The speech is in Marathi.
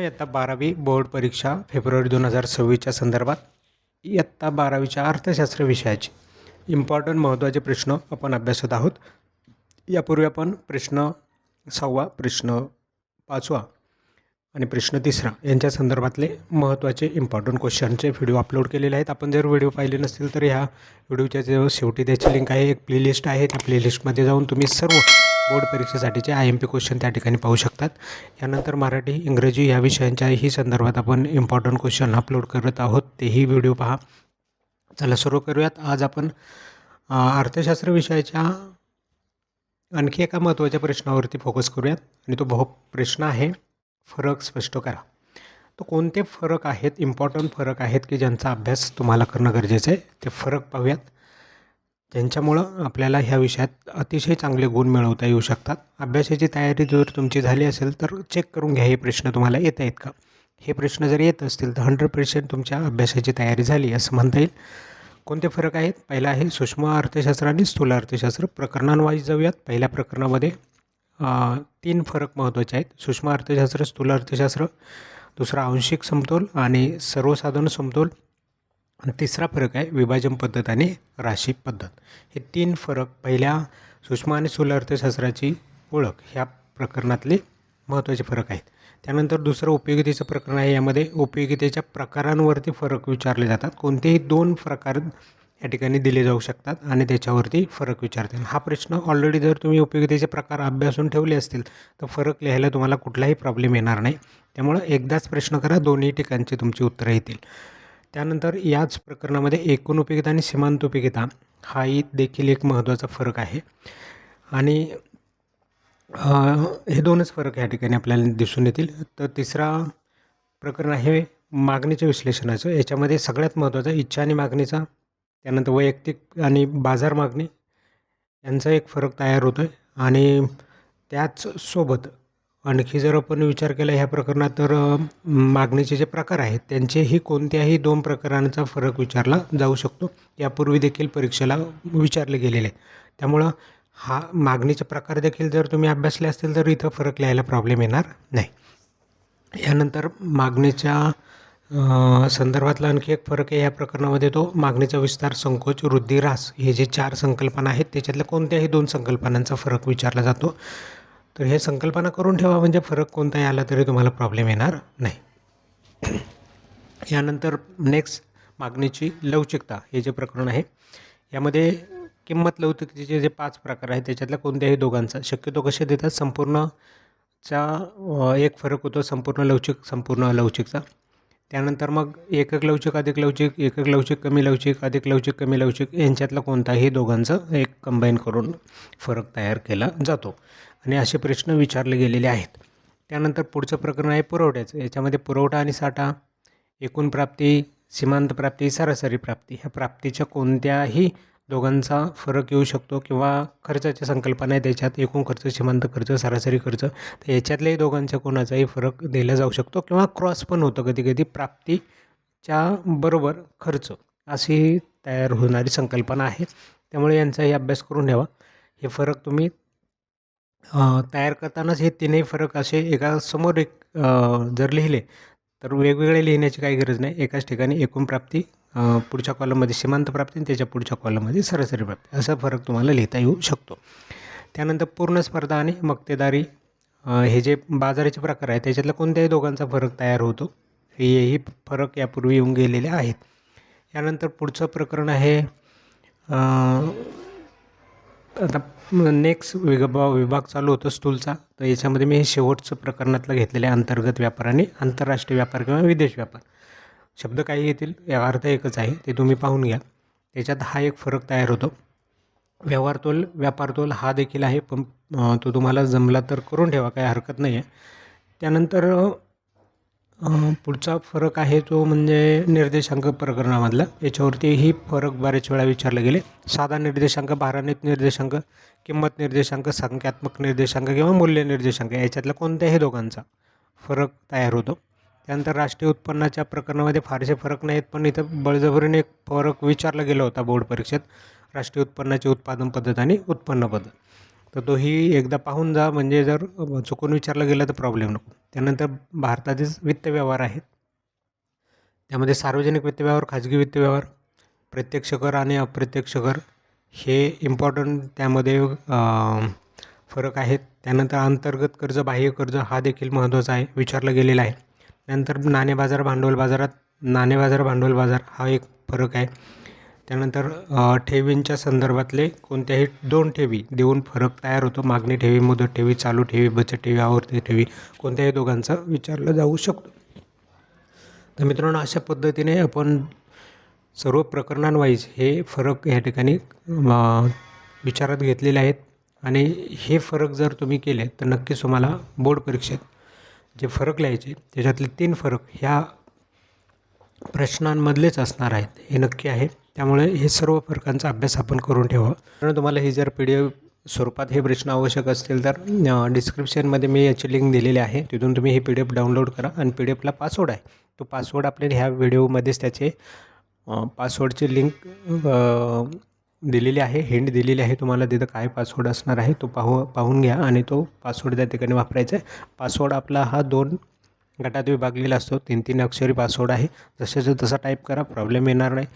इयत्ता बारावी बोर्ड परीक्षा फेब्रुवारी दोन हजार सव्वीसच्या संदर्भात. इयत्ता बारावीच्या अर्थशास्त्र विषयाचे इम्पॉर्टंट महत्त्वाचे प्रश्न आपण अभ्यासत आहोत. यापूर्वी आपण प्रश्न सहावा प्रश्न पाचवा आणि प्रश्न तिसरा यांच्या संदर्भातले महत्त्वाचे इम्पॉर्टंट क्वेश्चनचे व्हिडिओ अपलोड केलेले आहेत. आपण जर व्हिडिओ पाहिले नसतील तर ह्या व्हिडिओच्या जे शेवटी त्याची लिंक आहे. एक प्लेलिस्ट आहे. त्या प्लेलिस्टमध्ये जाऊन तुम्ही सर्व बोर्ड परीक्षेसाठीचे आय एम पी क्वेश्चन त्या ठिकाणी पाहू शकतात. यानंतर मराठी इंग्रजी या विषयांच्याही संदर्भात आपण इम्पॉर्टंट क्वेश्चन अपलोड करत आहोत. तेही व्हिडिओ पहा. चला सुरू करूयात. आज आपण अर्थशास्त्र विषयाच्या आणखी एका महत्त्वाच्या प्रश्नावरती फोकस करूयात. आणि तो बहु प्रश्न आहे फरक स्पष्ट करा. तो कोणते फरक आहेत इम्पॉर्टंट फरक आहेत की ज्यांचा अभ्यास तुम्हाला करणं गरजेचं आहे? ते फरक पाहूयात. ज्यांच्यामुळं आपल्याला ह्या विषयात अतिशय चांगले गुण मिळवता येऊ शकतात. अभ्यासाची तयारी जर तुमची झाली असेल तर चेक करून घ्या. हे प्रश्न तुम्हाला येत आहेत का? हे प्रश्न जर येत असतील तर हंड्रेड पर्सेंट तुमच्या अभ्यासाची तयारी झाली असं म्हणता येईल. कोणते फरक आहेत? पहिला आहे सूक्ष्म अर्थशास्त्र आणि स्थूल अर्थशास्त्र. प्रकरणांवाईज जाऊयात. पहिल्या प्रकरणामध्ये तीन फरक महत्त्वाचे आहेत. सूक्ष्म अर्थशास्त्र स्थूल अर्थशास्त्र. दुसरा आंशिक समतोल आणि सर्वसाधारण समतोल. आणि तिसरा फरक आहे विभाजन पद्धत आणि राशी पद्धत. हे तीन फरक पहिल्या सूक्ष्म आणि स्थूल अर्थशास्त्राची ओळख ह्या प्रकरणातले महत्त्वाचे फरक आहेत. त्यानंतर दुसरं उपयोगितेचं प्रकरण आहे यामध्ये उपयोगितेच्या प्रकारांवरती फरक विचारले जातात. कोणतेही दोन प्रकार या ठिकाणी दिले जाऊ शकतात आणि त्याच्यावरती फरक विचारतील हा प्रश्न ऑलरेडी जर तुम्ही उपयोगितेचे प्रकार अभ्यासून ठेवले असतील तर फरक लिहायला तुम्हाला कुठलाही प्रॉब्लेम येणार नाही. त्यामुळं एकदाच प्रश्न करा दोन्ही ठिकाणची तुमची उत्तरं येतील. त्यानंतर याच प्रकरणामध्ये एकूण उपयोगिता आणि सीमांत उपयोगिता हाही देखील एक महत्त्वाचा फरक आहे. आणि हे दोनच फरक या ठिकाणी आपल्याला दिसून येतील. तर तिसरा प्रकरण आहे मागणीच्या विश्लेषणाचं. याच्यामध्ये सगळ्यात महत्त्वाचं इच्छा आणि मागणीचा त्यानंतर वैयक्तिक आणि बाजार मागणी यांचा एक फरक तयार होतो आहे आणि त्याचसोबत आणखी जर आपण विचार केला ह्या प्रकरणात तर मागणीचे जे प्रकार आहेत त्यांचेही कोणत्याही दोन प्रकारांचा फरक विचारला जाऊ शकतो. यापूर्वी देखील परीक्षेला विचारले गेलेले आहे त्यामुळं हा मागणीचे प्रकार देखील जर तुम्ही अभ्यासले असतील तर इथं फरक लिहायला प्रॉब्लेम येणार नाही. यानंतर मागणीच्या संदर्भातला आणखी एक फरक आहे. या प्रकरणामध्ये तो मागणीचा विस्तार संकोच वृद्धी ऱ्हास हे जे चार संकल्पना आहेत त्याच्यातल्या कोणत्याही दोन संकल्पनांचा फरक विचारला जातो. तर हे संकल्पना करून ठेवा म्हणजे फरक कोणताही आला तरी तुम्हाला प्रॉब्लेम येणार नाही. यानंतर नेक्स्ट मागणीची लवचिकता हे जे प्रकरण आहे यामध्ये किंमत लवचिकतेचे जे पाच प्रकार आहेत त्याच्यातल्या कोणत्याही दोघांचा शक्यतो कसे देतात संपूर्णचा एक फरक होतो संपूर्ण लवचिक संपूर्ण लवचिकचा त्यानंतर मग एकक लवचिक अधिक लवचिक एकक लवचिक कमी लवचिक अधिक लवचिक कमी लवचिक यांच्यातला कोणताही दोघांचं एक कंबाईन करून फरक तयार केला जातो. आणि असे प्रश्न विचारले गेलेले आहेत. त्यानंतर पुढचं प्रकरण आहे पुरवठ्याचं. याच्यामध्ये पुरवठा आणि साठा एकूण प्राप्ती सीमांत प्राप्ती सरासरी प्राप्ती. ह्या प्राप्तीच्या कोणत्याही दोघांचा फरक येऊ शकतो किंवा खर्चाच्या संकल्पना आहे त्याच्यात. एकूण खर्च सीमांत खर्च सरासरी खर्च. तर याच्यातल्याही दोघांच्या कोणाचाही फरक दिला जाऊ शकतो किंवा क्रॉस पण होतं कधी कधी प्राप्तीच्या बरोबर खर्च. अशी तयार होणारी संकल्पना आहे. त्यामुळे यांचाही अभ्यास करून ठेवा हे फरक तुम्ही तयार करतानाच हे तीनही फरक असे एका समोर एक जर लिहिले तर वेगवेगळे लिहिण्याची काही गरज नाही. एकाच ठिकाणी एकूण प्राप्ती पुढच्या कॉलममध्ये सीमांत प्राप्ती आणि त्याच्या पुढच्या कॉलममध्ये सरासरी प्राप्ती. असा फरक तुम्हाला लिहिता येऊ शकतो. त्यानंतर पूर्ण स्पर्धा आणि मक्तेदारी हे जे बाजाराचे प्रकार आहेत त्याच्यातल्या कोणत्याही दोघांचा फरक तयार होतो हेही फरक यापूर्वी येऊन गेलेले आहेत. यानंतर पुढचं प्रकरण आहे आता नेक्स्ट विभाग विभाग चालू होतो स्थूलचा तर याच्यामध्ये मी हे शेवटचं प्रकरणातलं घेतलेलं आहे अंतर्गत व्यापार आणि आंतरराष्ट्रीय व्यापार किंवा विदेश व्यापार. शब्द काही येतील या अर्थ एकच आहे ते तुम्ही पाहून घ्या. त्याच्यात हा एक फरक तयार होतो. व्यवहार तोल व्यापार तोल हा देखील आहे पण तो तुम्हाला जमला तर करून ठेवा काही हरकत नाही आहे त्यानंतर पुढचा फरक आहे तो म्हणजे निर्देशांक प्रकरणामधला. याच्यावरतीही फरक बऱ्याच वेळा विचारले गेले. साधा निर्देशांक भारानित निर्देशांक किंमत निर्देशांक संख्यात्मक निर्देशांक किंवा मूल्य निर्देशांक याच्यातल्या कोणत्याही दोघांचा फरक तयार होतो. त्यानंतर राष्ट्रीय उत्पन्नाच्या प्रकरणामध्ये फारसे फरक नाहीत पण इथं बळजबरीने एक फरक विचारला गेला होता बोर्ड परीक्षेत. राष्ट्रीय उत्पन्नाची उत्पादन पद्धत आणि उत्पन्न पद्धत. तर तोही एकदा पाहून जा. म्हणजे जर चुकून विचारलं गेलं तर प्रॉब्लेम नको. त्यानंतर भारतातील वित्त व्यवहार आहेत. त्यामध्ये सार्वजनिक वित्त व्यवहार खाजगी वित्त व्यवहार प्रत्यक्ष कर आणि अप्रत्यक्ष कर हे इम्पॉर्टंट त्यामध्ये फरक आहेत. त्यानंतर अंतर्गत कर्ज बाह्य कर्ज हा देखील महत्त्वाचा आहे. विचारलं गेलेला आहे. नंतर नाणे बाजार भांडवल बाजारात नाणे बाजार भांडवल बाजार हा एक फरक आहे. त्यानंतर ठेवींच्या संदर्भातले कोणत्याही दोन ठेवी देऊन फरक तयार होतो. मागणी ठेवी मुदत ठेवी चालू ठेवी बचत ठेवी आवर्ती ठेवी कोणत्याही दोघांचा विचारला जाऊ शकतो. तर मित्रांनो अशा पद्धतीने आपण सर्व प्रकरणांवाईज हे फरक या ठिकाणी विचारात घेतलेले आहेत. आणि हे फरक जर तुम्ही केले तर नक्कीच तुम्हाला बोर्ड परीक्षेत जे फरक लिहायचे त्याच्यातले तीन फरक ह्या प्रश्नांमधलेच असणार आहेत हे नक्की आहे. त्यामुळे हे सर्व फरकांचा अभ्यास आपण करून ठेवा. कारण तुम्हाला हे जर पी डी एफ स्वरूपात हे प्रश्न आवश्यक असतील तर डिस्क्रिप्शनमध्ये मी याची लिंक दिलेली आहे. तिथून तुम्ही हे पी डी एफ डाउनलोड करा आणि पी डी एफला पासवर्ड आहे. तो पासवर्ड आपल्याला ह्या व्हिडिओमध्येच त्याचे पासवर्डची लिंक दिलेली आहे हिंट दिलेली आहे. तुम्हाला तिथं काय पासवर्ड असणार आहे तो पाहू पाहून घ्या आणि तो पासवर्ड त्या ठिकाणी वापरायचा आहे. पासवर्ड आपला हा दोन गटात विभागलेला असतो. तीन तीन अक्षरी पासवर्ड आहे. जसेचं तसा टाईप करा. प्रॉब्लेम येणार नाही.